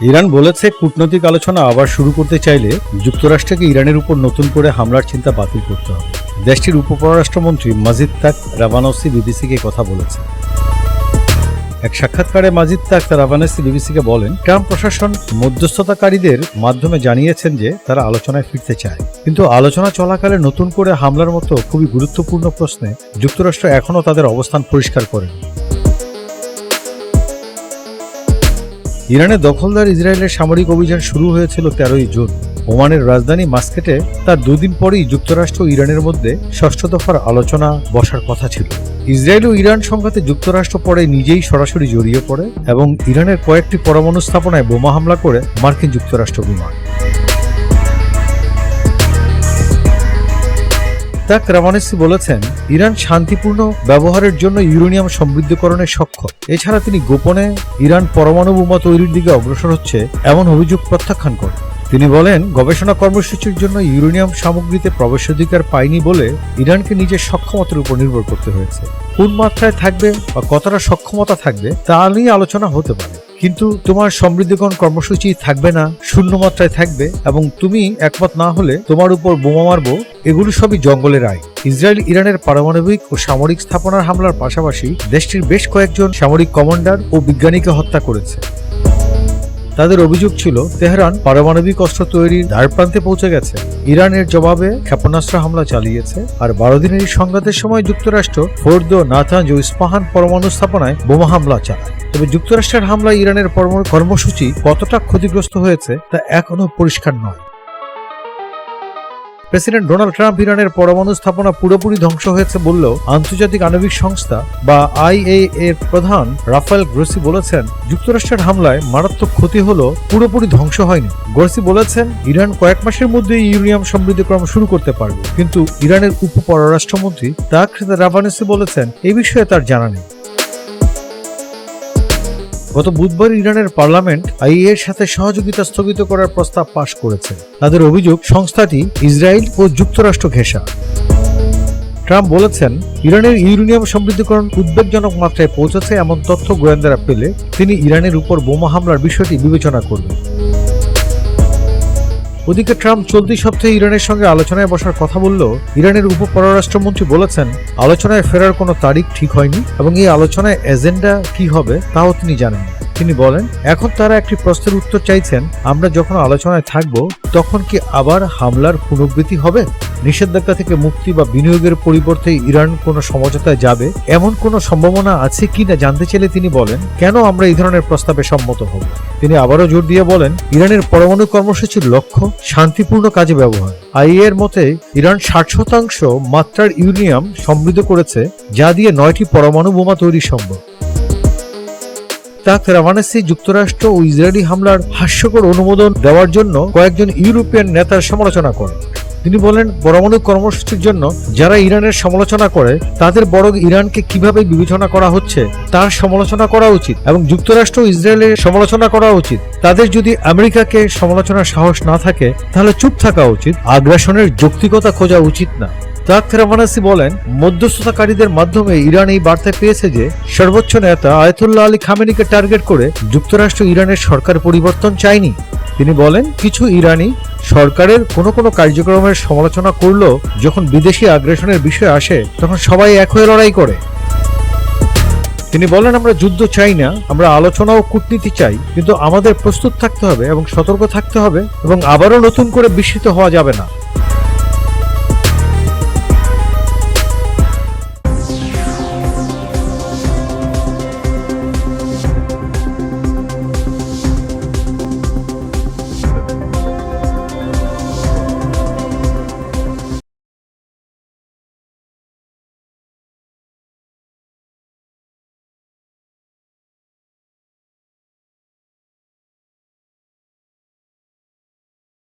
Iran বলেছে কূটনৈতিক আলোচনা আবার শুরু করতে চাইলে যুক্তরাষ্ট্রকে ইরানের উপর নতুন করে হামলার চিন্তা বাতিল করতে হবে। দেশটির উপপররাষ্ট্রমন্ত্রী মাজিদ তাক রাবানসি বিবিসিকে কথা বলেছেন। এক সাক্ষাৎকারে মাজিদ তাক রাভানসি বিবিসিকে বলেন ট্রাম্প প্রশাসন মধ্যস্থতাকারীদের মাধ্যমে জানিয়েছেন যে তারা আলোচনায় ফিরতে চায়। কিন্তু আলোচনা চলাকালে নতুন করে হামলার মতো খুবই গুরুত্বপূর্ণ প্রশ্নে যুক্তরাষ্ট্র এখনও তাদের অবস্থান পরিষ্কার করেনি। ইরানের দখলদার ইসরায়েলের সামরিক অভিযান শুরু হয়েছিল তেরোই জুন। ওমানের রাজধানী মাস্কেটে তার দুদিন পরেই যুক্তরাষ্ট্র ও ইরানের মধ্যে ষষ্ঠ দফার আলোচনা বসার কথা ছিল। ইসরায়েল ও ইরান সংঘাতে যুক্তরাষ্ট্র পরে নিজেই সরাসরি জড়িয়ে পড়ে এবং ইরানের কয়েকটি পরমাণু স্থাপনায় বোমা হামলা করে মার্কিন যুক্তরাষ্ট্র বিমান। তাক রামানেসি বলেছেন, ইরান শান্তিপূর্ণ ব্যবহারের জন্য ইউরেনিয়াম সমৃদ্ধকরণে সক্ষম। এছাড়া তিনি গোপনে ইরান পরমাণু বোমা তৈরির দিকে অগ্রসর হচ্ছে এমন অভিযোগ প্রত্যাখ্যান করেন। তিনি বলেন, গবেষণা কর্মসূচির জন্য ইউরেনিয়াম সামগ্রীতে প্রবেশাধিকার পায়নি বলে ইরানকে নিজের সক্ষমতার উপর নির্ভর করতে হয়েছে। কোন মাত্রায় থাকবে বা কতটা সক্ষমতা থাকবে তা নিয়ে আলোচনা হতে পারে। কিন্তু তোমার সমৃদ্ধিকরণ কর্মসূচি থাকবে না, শূন্য মাত্রায় থাকবে এবং তুমি একমত না হলে তোমার উপর বোমা মারবো, এগুলো সবই জঙ্গলের আয় ইসরায়েল, ইরানের পারমাণবিক ও সামরিক স্থাপনার হামলার পাশাপাশি দেশটির বেশ কয়েকজন সামরিক কমান্ডার ও বিজ্ঞানীকে হত্যা করেছে। তাদের অভিযোগ ছিল, তেহরান পারমাণবিক অস্ত্র তৈরির দ্বারপ্রান্তে পৌঁছে গেছে। ইরানের জবাবে ক্ষেপণাস্ত্র হামলা চালিয়েছে আর বারো দিনের সংঘাতের সময় যুক্তরাষ্ট্র ফোর্দ নাথাঞ্জ ও ইস্পাহান পরমাণু স্থাপনায় বোমা হামলা চালায়। তবে যুক্তরাষ্ট্রের হামলায় ইরানের পরমাণু কর্মসূচি কতটা ক্ষতিগ্রস্ত হয়েছে তা এখনও পরিষ্কার নয়। প্রেসিডেন্ট ডোনাল্ড ট্রাম্প ইরানের পরমাণু স্থাপনা পুরোপুরি ধ্বংস হয়েছে বললেও আন্তর্জাতিক আণবিক সংস্থা বা আইএ এর প্রধান রাফায়েল গ্রোসি বলেছেন, যুক্তরাষ্ট্রের হামলায় মারাত্মক ক্ষতি হলো পুরোপুরি ধ্বংস হয়নি। গ্রোসি বলেছেন, ইরান কয়েক মাসের মধ্যেই ইউরেনিয়াম সমৃদ্ধিকরণ শুরু করতে পারবে। কিন্তু ইরানের উপ পররাষ্ট্রমন্ত্রী তাক রাভানেসি বলেছেন এই বিষয়ে তার জানা নেই। গত বুধবার ইরানের পার্লামেন্ট আইএর এর সাথে সহযোগিতা স্থগিত করার প্রস্তাব পাশ করেছে। তাদের অভিযোগ, সংস্থাটি ইসরায়েল ও যুক্তরাষ্ট্র ঘেঁষা। ট্রাম্প বলেছেন, ইরানের ইউরেনিয়াম সমৃদ্ধকরণ উদ্বেগজনক মাত্রায় পৌঁছেছে এমন তথ্য গোয়েন্দারা পেলে তিনি ইরানের উপর বোমা হামলার বিষয়টি বিবেচনা করবেন। ওদিকে ট্রাম্প চলতি সপ্তাহে ইরানের সঙ্গে আলোচনায় বসার কথা বললেও ইরানের উপ পররাষ্ট্রমন্ত্রী বলেছেন, আলোচনায় ফেরার কোনো তারিখ ঠিক হয়নি এবং এই আলোচনায় এজেন্ডা কি হবে তাও তিনি জানেন। তিনি বলেন, এখন তারা একটি প্রশ্নের উত্তর চাইছেন, আমরা যখন আলোচনায় থাকব, তখন কি আবার হামলার পুনরাবৃত্তি হবে? নিষেধাজ্ঞা থেকে মুক্তি বা বিনিয়োগের পরিবর্তে ইরান কোনো সমঝোতায় যাবে? এমন কোনো সম্ভাবনা আছে কি না জানতে চাইলে তিনি বলেন, কেন আমরা এই ধরনের প্রস্তাবে সম্মত হব? তিনি আবারও জোর দিয়ে বলেন, ইরানের পরমাণু কর্মসূচির লক্ষ্য শান্তিপূর্ণ কাজে ব্যবহার। আইএ এর মতে, ইরান ষাট শতাংশ মাত্রার ইউরেনিয়াম সমৃদ্ধ করেছে, যা দিয়ে নয়টি পরমাণু বোমা তৈরি সম্ভব। তাক রাভানেসি যুক্তরাষ্ট্র ও ইসরায়েলি হামলার হাস্যকর অনুমোদন দেওয়ার জন্য কয়েকজন ইউরোপিয়ান নেতার সমালোচনা করেন। তিনি বলেন, পরমাণু কর্মসূচির জন্য যারা ইরানের সমালোচনা করে, তাদের বরং ইরানকে কীভাবে বিবেচনা করা হচ্ছে, তার সমালোচনা করা উচিত এবং যুক্তরাষ্ট্র ইসরায়েলের সমালোচনা করা উচিত। তাদের যদি আমেরিকাকে সমালোচনার সাহস না থাকে, তাহলে চুপ থাকা উচিত, আগ্রাসনের যৌক্তিকতা খোঁজা উচিত না। তাক বলেন, মধ্যস্থতাকারীদের মাধ্যমে ইরান এই বার্তা পেয়েছে যে, সর্বোচ্চ নেতা আয়তুল্লাহ আলী খামেনিকে টার্গেট করে যুক্তরাষ্ট্র ইরানের সরকার পরিবর্তন চায়নি। তিনি বলেন, কিছু ইরানি সরকারের কোনো কোনো কার্যক্রমের সমালোচনা করলেও যখন বিদেশি আগ্রাসনের বিষয় আসে, তখন সবাই এক হয়ে লড়াই করে। তিনি বলেন, আমরা যুদ্ধ চাই না, আমরা আলোচনা ও কূটনীতি চাই, কিন্তু আমাদের প্রস্তুত থাকতে হবে এবং সতর্ক থাকতে হবে এবং আবারও নতুন করে বিস্মিত হওয়া যাবে না।